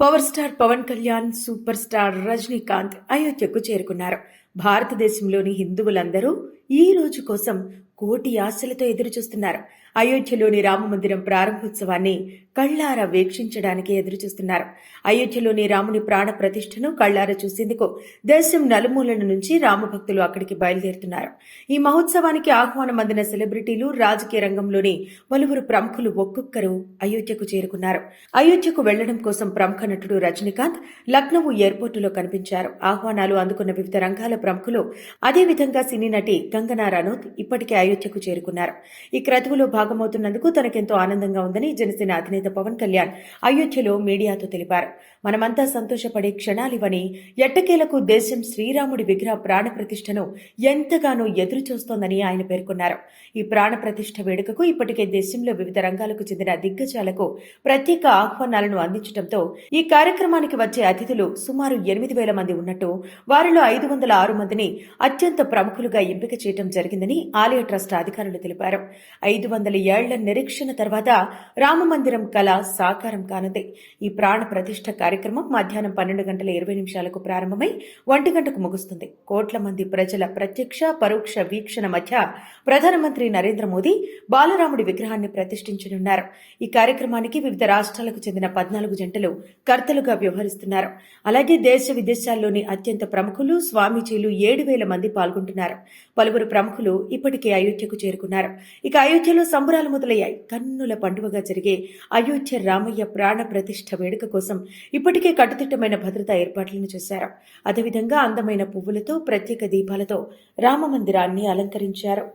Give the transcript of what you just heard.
Power star Pawan Kalyan super star Rajinikanth అయోధ్యకు చేరుకున్నారు. భారతదేశంలోని హిందువులందరూ ఈ రోజు కోసం కోటి ఆశలతో ఎదురుచూస్తున్నారు. అయోధ్యలోని రామమందిరం ప్రారంభోత్సవాన్ని కళ్ళారా వీక్షించడానికి ఎదురుచూస్తున్నారు. అయోధ్యలోని రాముని ప్రాణ ప్రతిష్టను కళ్ళారా చూసేందుకు దేశం నలుమూలల నుంచి రామభక్తులు అక్కడికి బయలుదేరుతున్నారు. ఈ మహోత్సవానికి ఆహ్వానం అందిన సెలబ్రిటీలు రాజకీయ రంగంలోని పలువురు ప్రముఖులు ఒక్కొక్కరు అయోధ్యకు చేరుకున్నారు. అయోధ్యకు వెళ్ళడం కోసం ప్రముఖ నటుడు రజనీకాంత్ లక్నవు ఎయిర్పోర్టులో కనిపించారు. ఆహ్వానాలు అందుకున్న వివిధ రంగాల ప్రముఖులు అదేవిధంగా సినీ నటి కంగనా రనౌత్ ఇప్పటికే అయోధ్యకు చేరుకున్నారు. ఈ క్రతువులో భాగమవుతున్నందుకు తనకెంతో ఆనందంగా ఉందని జనసేన అధినేత పవన్ కళ్యాణ్ అయోధ్యలో మీడియాతో తెలిపారు. మనమంతా సంతోషపడే క్షణాలివని ఎట్టకేలకు దేశం శ్రీరాముడి విగ్రహ ప్రాణప్రతిష్టను ఎంతగానో ఎదురు చూస్తోందని ఆయన పేర్కొన్నారు. ఈ ప్రాణప్రతిష్ఠ వేడుకకు ఇప్పటికే దేశంలో వివిధ రంగాలకు చెందిన దిగ్గజాలకు ప్రత్యేక ఆహ్వానాలను అందించడంతో ఈ కార్యక్రమానికి వచ్చే అతిథులు సుమారు ఎనిమిది వేల మంది ఉన్నట్టు వారిలో ఐదు వందల ఆరు మందిని అత్యంత ప్రముఖులుగా ఎంపిక చేయడం జరిగిందని ఆలయ ట్రస్ట్ అధికారులు తెలిపారు. ఐదు వందల ఏళ్ళ నిరీక్షణ తర్వాత రామమందిరం కళ సాకారం కానుంది. ఈ ప్రాణ ప్రతిష్ట కార్యక్రమం మధ్యాహ్నం పన్నెండు గంటల ఇరవై నిమిషాలకు ప్రారంభమై ఒంటి గంటకు ముగుస్తుంది. కోట్ల మంది ప్రజల ప్రత్యక్ష పరోక్ష వీక్షణ మధ్య ప్రధానమంత్రి నరేంద్ర మోదీ బాలరాముడి విగ్రహాన్ని ప్రతిష్ఠించనున్నారు. ఈ కార్యక్రమానికి వివిధ రాష్ట్రాలకు చెందిన పద్నాలుగు జంటలు కర్తలుగా వ్యవహరిస్తున్నారు. అలాగే దేశ విదేశాల్లోని అత్యంత ప్రముఖులు స్వామీజీలు ఏడు వేల మంది పాల్గొంటున్నారు. పలువురు పలువురు ప్రముఖులు ఇప్పటికే అయోధ్యకు చేరుకున్నారు. ఇక అయోధ్యలో సంబరాలు మొదలయ్యాయి. కన్నుల పండుగగా జరిగే అయోధ్య రామయ్య ప్రాణ ప్రతిష్ఠ వేడుక కోసం ఇప్పటికే కట్టుదిట్టమైన భద్రతా ఏర్పాట్లను చేశారు. అదేవిధంగా అందమైన పువ్వులతో ప్రత్యేక దీపాలతో రామ మందిరాన్ని అలంకరించారు.